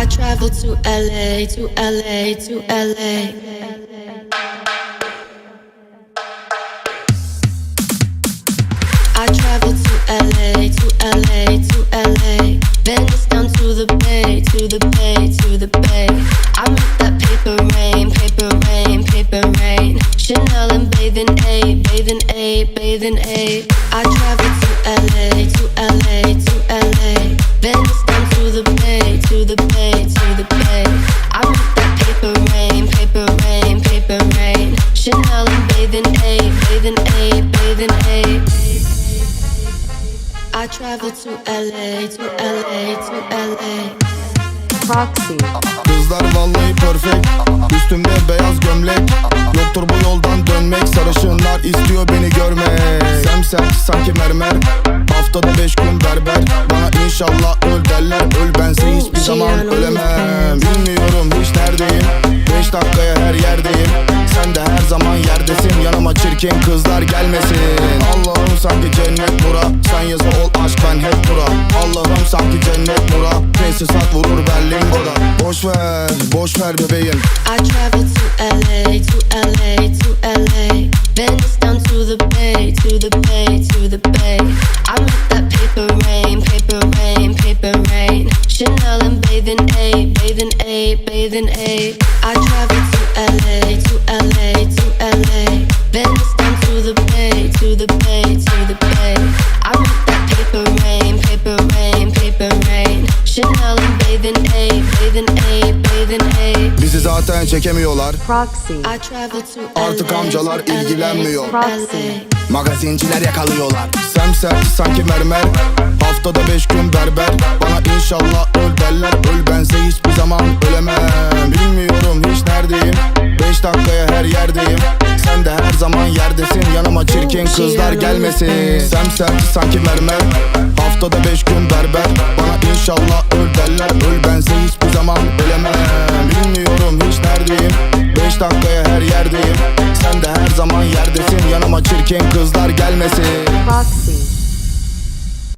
I travel to LA, to LA, to LA. I travel to LA, to LA, to LA. Venice down to the bay, to the bay, to the bay. I that paper rain, paper rain, paper rain. Chanel and bathing A, bathing A, bathing A. I travel to LA, to LA, to LA. Travel to LA, to LA, to LA. Proxy. Kızlar vallahi perfect. Üstümde beyaz gömlek. Yoktur bu yoldan dönmek. Sarışınlar istiyor beni görmek. Semsert sanki mermer. Haftada beş gün berber. Bana inşallah öl derler. Öl bense hiçbir zaman ölemem. Bilmiyorum hiç neredeyim. Beş dakikaya her yerdeyim. Sen de her zaman yerdesin. Yanıma çirkin kızlar gelmesin. Allah'ım Tesisat vurur Berlin burada Boş ver, boş ver bebeğim I travel to LA, to LA, to LA. Venice down to the bay, to the bay, to the bay. I met that paper rain, paper rain, paper rain. Chanel and bathing A, bathing A, bathing A. I travel to LA, to LA, to LA. Bizi zaten çekemiyorlar. Artık LA, amcalar ilgilenmiyor. Magazinciler yakalıyorlar. Semsert sanki mermer. Haftada beş gün berber. Bana inşallah öl derler. Öl bense hiçbir zaman ölemem. Bilmiyorum hiç neredeyim. Beş dakikaya her yerdeyim. Sen de her zaman yerdesin. Yanıma çirkin kızlar gelmesin. Semsert sanki mermer. Haftada beş gün berber Beş dakikaya her yerdeyim. Sen de her zaman yerdesin. Yanıma çirkin kızlar gelmesin. Proxy.